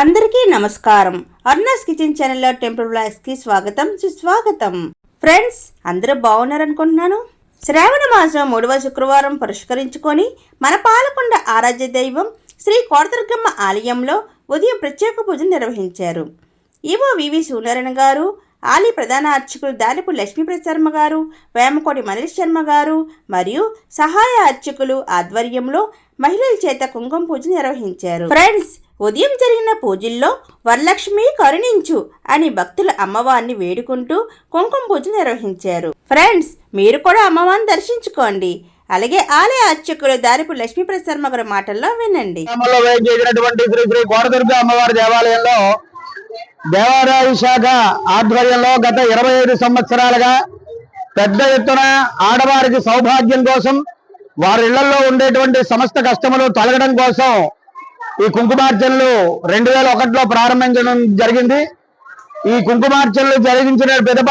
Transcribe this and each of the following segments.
అందరికీ నమస్కారం. అర్నాస్ కిచెన్ ఛానల్లో టెంపుల్ బ్లాగ్స్కి స్వాగతం సుస్వాగతం. ఫ్రెండ్స్ అందరూ బాగున్నారనుకుంటున్నాను? శ్రావణ మాసం మూడవ శుక్రవారం పురస్కరించుకొని మన పాలకొండ ఆరాధ్య దైవం శ్రీ కోటదుర్గమ్మ ఆలయంలో ఉదయం ప్రత్యేక పూజ నిర్వహించారు. ఈవో వివి సూనారాయణ గారు ఆలయ ప్రధాన అర్చకులు దాలిపు లక్ష్మీప్రసాద్ శర్మ గారు వేమకోటి మనీష్ శర్మ గారు మరియు సహాయ అర్చకులు ఆధ్వర్యంలో మహిళల చేత కుంకుమ పూజ నిర్వహించారు. ఫ్రెండ్స్ ఉదయం జరిగిన పూజల్లో వరలక్ష్మి కరుణించు అని భక్తులు అమ్మవారిని వేడుకుంటూ కుంకుమ పూజ నిర్వహించారు. ఫ్రెండ్స్ మీరు కూడా అమ్మవారిని దర్శించుకోండి. అలాగే ఆలయ అర్చకులు దారిపు లక్ష్మీప్రసాద్ శర్మ గారి మాటల్లో వినండి. చేసినటువంటి శ్రీ శ్రీ అమ్మవారి దేవాలయంలో దేవాదాయ శాఖ ఆధ్వర్యంలో గత ఇరవై ఐదు సంవత్సరాలుగా పెద్ద ఎత్తున ఆడవారికి సౌభాగ్యం కోసం వారి ఇళ్ళలో ఉండేటువంటి సమస్త కష్టములు తొలగడం కోసం ఈ కుంకుమార్చనలు రెండు వేల ఒకటిలో ప్రారంభించడం జరిగింది. ఈ కుంకుమార్చనలు జరిగించిన పిదప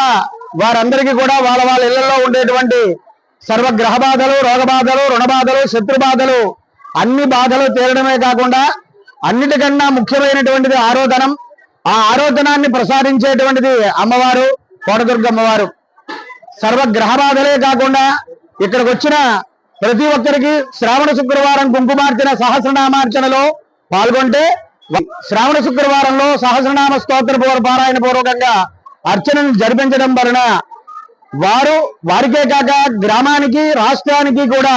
వారందరికీ కూడా వాళ్ళ వాళ్ళ ఇళ్ళలో ఉండేటువంటి సర్వ గ్రహ బాధలు రోగ బాధలు రుణ బాధలు శత్రు బాధలు అన్ని బాధలు తీరడమే కాకుండా అన్నిటికన్నా ముఖ్యమైనటువంటిది ఆరోధనం. ఆ ఆరోధనాన్ని ప్రసాదించేటువంటిది అమ్మవారు కోటదుర్గ అమ్మవారు. సర్వ గ్రహ బాధలే కాకుండా ఇక్కడికి వచ్చిన ప్రతి ఒక్కరికి శ్రావణ శుక్రవారం కుంకుమార్చన సహస్రనామార్చనలో పాల్గొంటే శ్రావణ శుక్రవారంలో సహస్రనామ స్తోత్ర పారాయణ పూర్వకంగా అర్చనను జరిపించడం వలన వారు వారికే కాక గ్రామానికి రాష్ట్రానికి కూడా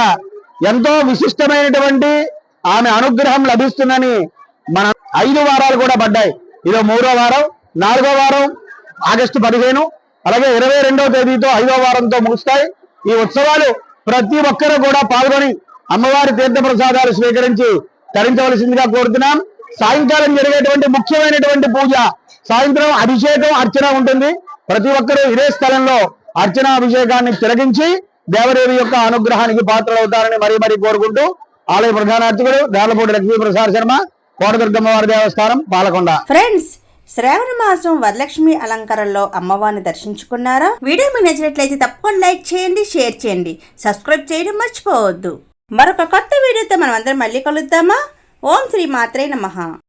ఎంతో విశిష్టమైనటువంటి ఆమె అనుగ్రహం లభిస్తుందని మన ఐదు వారాలు కూడా పడ్డాయి. ఇదో మూడో వారం నాలుగో వారం ఆగస్టు పదిహేను అలాగే ఇరవై రెండవ తేదీతో ఐదో వారంతో ముగుస్తాయి. ఈ ఉత్సవాలు ప్రతి ఒక్కరూ కూడా పాల్గొని అమ్మవారి తీర్థ ప్రసాదాలు స్వీకరించి తరించవలసిందిగా కోరుతున్నాం. సాయంకాలం జరిగేటువంటి ముఖ్యమైనటువంటి పూజ. సాయంత్రం అభిషేకం అర్చన ఉంటుంది. ప్రతి ఒక్కరూ ఇదే స్థలంలో అర్చన అభిషేకాన్ని తిలగించి దేవదేవి యొక్క అనుగ్రహానికి పాత్రలవుతారని మరీ మరీ కోరుకుంటూ ఆలయ ప్రధాన అర్చకుడు లక్ష్మీప్రసాద్ లక్ష్మీ ప్రసాద్ శర్మ కోటదుర్గమ్మ వారి దేవస్థానం పాలకొండ. ఫ్రెండ్స్ శ్రావణ మాసం వరలక్ష్మి అలంకారంలో అమ్మవారిని దర్శించుకున్నారా? వీడియో మీకు నచ్చినట్లయితే తప్పకుండా లైక్ చేయండి షేర్ చేయండి. సబ్స్క్రైబ్ చేయడం మర్చిపోవద్దు. మరొక కొత్త వీడియోతో మనం అందరం మళ్ళీ కలుద్దామా? ఓం శ్రీ మాత్రే నమః.